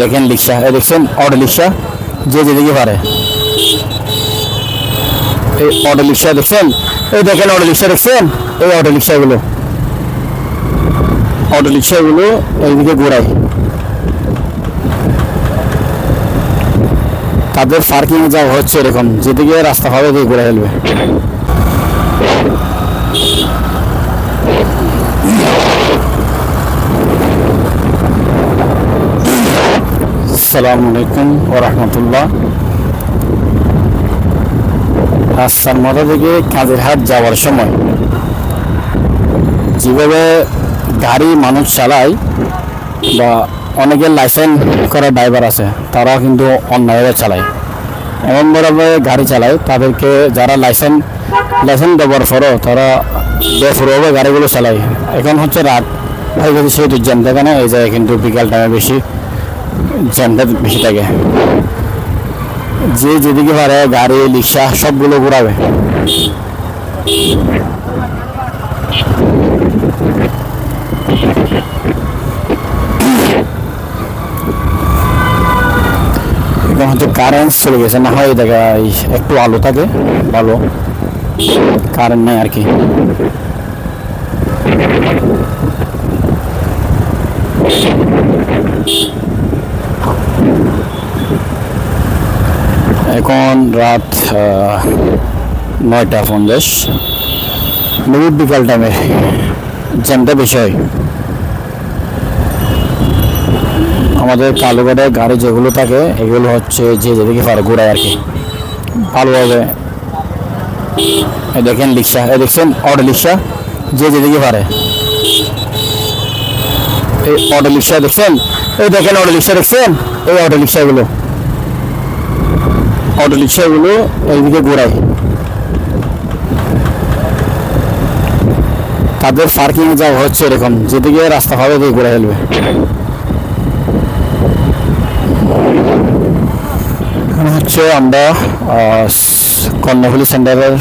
দেখেন রিক্সা দেখছেন auto rickshaw যে যেদিকে পারে। এই অটো রিক্সা দেখছেন? এই দেখেন অটো রিক্সা দেখছেন? এই অটো রিক্সাগুলো অটো রিক্সাগুলো এইদিকে ঘোরায়। তাদের পার্কিং যাওয়া হচ্ছে এরকম, যেদিকে রাস্তা হবে ঘুরে ফেলবে। আসসালামু আলাইকুম ও রহমতুল্লাহ। রাস্তার মধ্যে থেকে কাজের হাট যাওয়ার সময় যেভাবে গাড়ি মানুষ চালায় বা অনেকের লাইসেন্স করা ড্রাইভার আছে, তারাও কিন্তু অন্যায়ভাবে চালায়। এমনভাবে গাড়ি চালায়, তাদেরকে যারা লাইসেন্স লাইসেন্স দেওয়ার পরও তারা বেফরভাবে গাড়িগুলো চালায়। এখন হচ্ছে রাত হয়ে গেছে সেহেতু জ্যাম থাকে না এই জায়গায় কিন্তু বিকাল টাইমে বেশি জ্যামটা বেশি থাকে। যে যেদিকে পারে, গাড়ি, রিক্সা, সবগুলো ঘুরাবে। হচ্ছে কারেন্ট চলে গেছে, না হয় দেখা একটু আলো থাকে, ভালো। কারেন্ট নেই আর কি। এখন রাত নয়টা পঞ্চাশ? মিনিট বিকাল টাইমে জ্যামটা বেশি হয়। আমাদের কালুঘাটে গাড়ি যেগুলো থাকে, এগুলো হচ্ছে যে যেদিকে পারে ঘোরায় আর কি। ভালোভাবে দেখেন রিক্সা, এই দেখছেন অটো রিক্সা, যে যেদিকে পারে। এই অটো রিক্সা দেখছেন? এই দেখেন অটো রিক্সা দেখছেন? এই অটো রিক্সাগুলো অটো রিক্সাগুলো এইদিকে ঘোরায়। তাদের পার্কিং যাওয়া হচ্ছে এরকম, যেদিকে রাস্তা হবে ওদিকে ঘুরে ফেলবে। হচ্ছে আমরা কর্ণফুলি সেন্টারের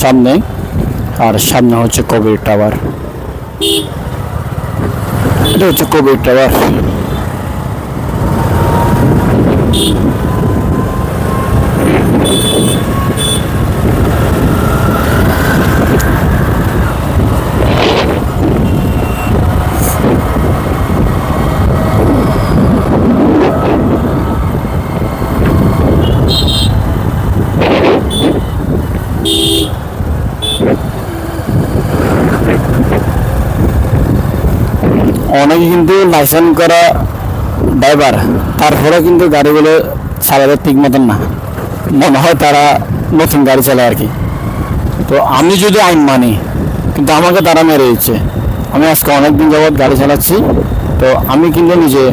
সামনে, আর সামনে হচ্ছে কবির টাওয়ার এটা হচ্ছে কবির টাওয়ার অনেকে কিন্তু লাইসেন্স করা ড্রাইভার তারপরে কিন্তু গাড়িগুলো চালাতে ঠিক মতন না। মনে হয় তারা নতুন গাড়ি চালায় আর কি। তো আমি যদি আইন মানি, কিন্তু আমাকে তারা মেরে দিচ্ছে। আমি আজকে অনেক দিন যাবৎ গাড়ি চালাচ্ছি, তো আমি কিন্তু নিজে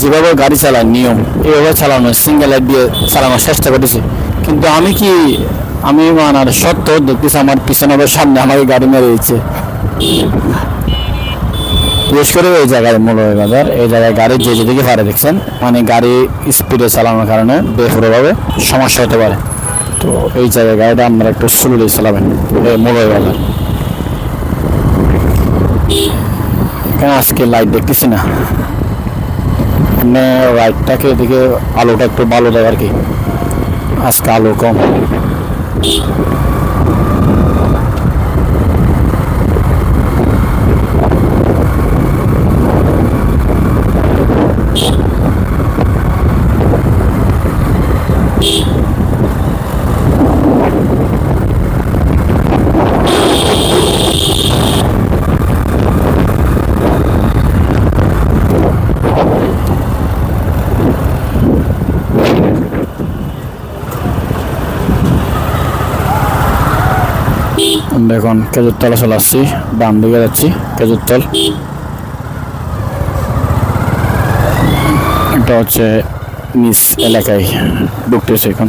যেভাবে গাড়ি চালায় নিয়ম এইভাবে চালানো সিঙ্গেল লাইট দিয়ে চালানোর চেষ্টা করেছি কিন্তু আমি কি, আমি মানার সত্য দেখতেছি আমার পিছনে সামনে আমাকে গাড়ি মেরে দিচ্ছে। বিশেষ করে এই জায়গায় মূল্য বাজার, এই জায়গায় গাড়ি যে যেদিকে পারে দেখছেন মানে গাড়ি স্পিডে চালানোর কারণে বেফরভাবে সমস্যা হতে পারে। তো এই জায়গায় গাড়িটা আপনারা একটু স্লোলি চালাবেন এই বাজার। এখানে আজকে লাইট দেখতেছি না? মানে লাইটটাকে এদিকে আলোটা একটু ভালো দেয় আর কি? আজকে আলো কম। আমরা এখন খেজুরতলা চলে আসছি, বাম দিকে যাচ্ছি খেজুরতল এটা হচ্ছে নিচ এলাকায় ঢুকতেছে এখন।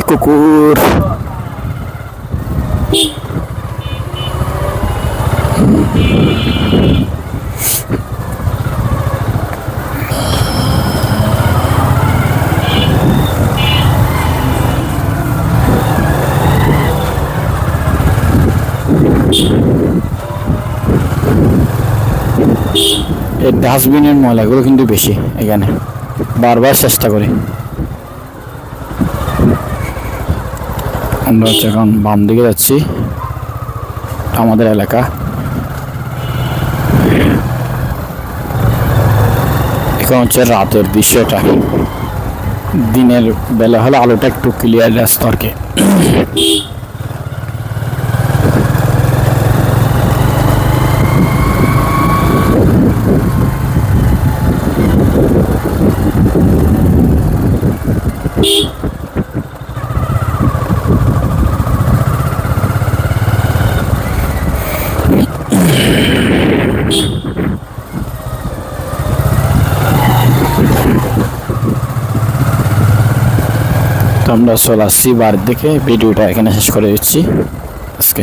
যে কুকুর। এই ডাস্টবিনের ময়লাগুলো কিন্তু বেশি এখানে। বারবার চেষ্টা করি। আমরা হচ্ছে এখন বাম দিকে যাচ্ছি, আমাদের এলাকা। এখন হচ্ছে রাতের দৃশ্যটা। দিনের বেলা হলে আলোটা একটু ক্লিয়ার আসতো আর কি। আমরা চলে আসছি বাড়ির দিকে ভিডিওটা এখানে শেষ করে দিচ্ছি। আজকে।